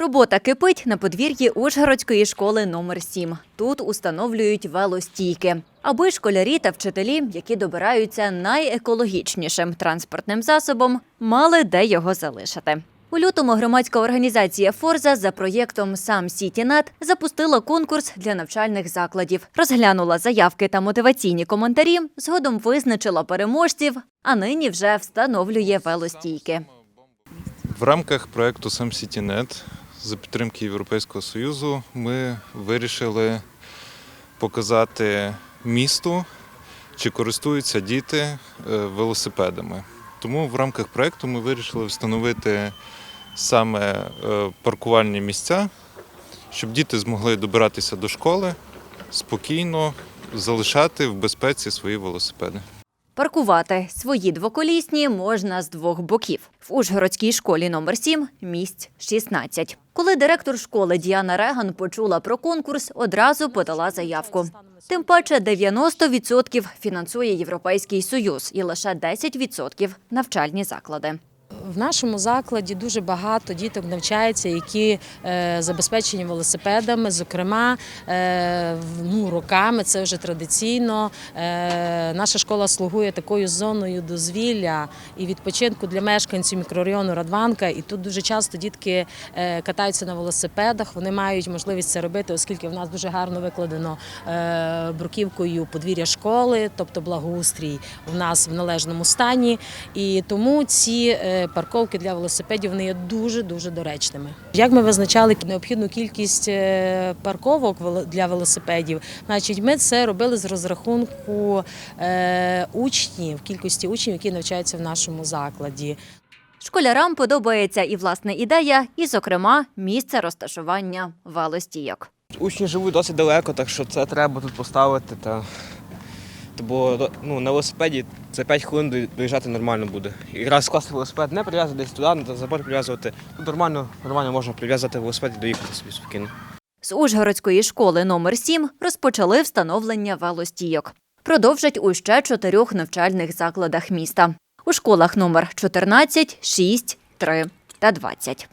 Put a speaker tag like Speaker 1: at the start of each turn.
Speaker 1: Робота кипить на подвір'ї Ужгородської школи номер 7 Тут установлюють велостійки, аби школярі та вчителі, які добираються найекологічнішим транспортним засобом, мали де його залишити. У лютому громадська організація Форза за проєктом Сам Сітінет запустила конкурс для навчальних закладів, розглянула заявки та мотиваційні коментарі, згодом визначила переможців, а нині вже встановлює велостійки.
Speaker 2: В рамках проекту SamCityNet за підтримки Європейського Союзу ми вирішили показати місту, чи користуються діти е, велосипедами. Тому в рамках проекту ми вирішили встановити саме е, паркувальні місця, щоб діти змогли добиратися до школи спокійно, залишати в безпеці свої велосипеди.
Speaker 1: Паркувати свої двоколісні можна з двох боків. В Ужгородській школі номер 7 місць 16. Коли директор школи Діана Реган почула про конкурс, одразу подала заявку. Тим паче 90% фінансує Європейський Союз і лише 10% – навчальні заклади.
Speaker 3: В нашому закладі дуже багато діток навчається, які е, забезпечені велосипедами. Зокрема, е, ну, роками це вже традиційно. Е, наша школа слугує такою зоною дозвілля і відпочинку для мешканців мікрорайону Радванка. І тут дуже часто дітки катаються на велосипедах. Вони мають можливість це робити, оскільки в нас дуже гарно викладено бруківкою подвір'я школи, тобто благоустрій у нас в належному стані. І тому ці парковки для велосипедів вони є дуже дуже доречними. Як ми визначали необхідну кількість е, парковок для велосипедів? Значить, ми це робили з розрахунку е, учнів, кількості учнів, які навчаються в нашому закладі.
Speaker 1: Школярам подобається і власна ідея, і, зокрема, місце розташування велостійок.
Speaker 4: Учні живуть досить далеко, так що це треба тут поставити. Та... та Бо ну, на велосипеді за 5 хвилин доїжджати нормально буде. І раз скласти велосипед, не прив'язувати десь туди, на забор прив'язувати. Тут нормально, нормально можна прив'язати велосипед і доїхати собі спокійно.
Speaker 1: З Ужгородської школи номер 7 розпочали встановлення велостійок. Продовжать у ще чотирьох навчальних закладах міста. У школах номер 14, 6, 3 та 20.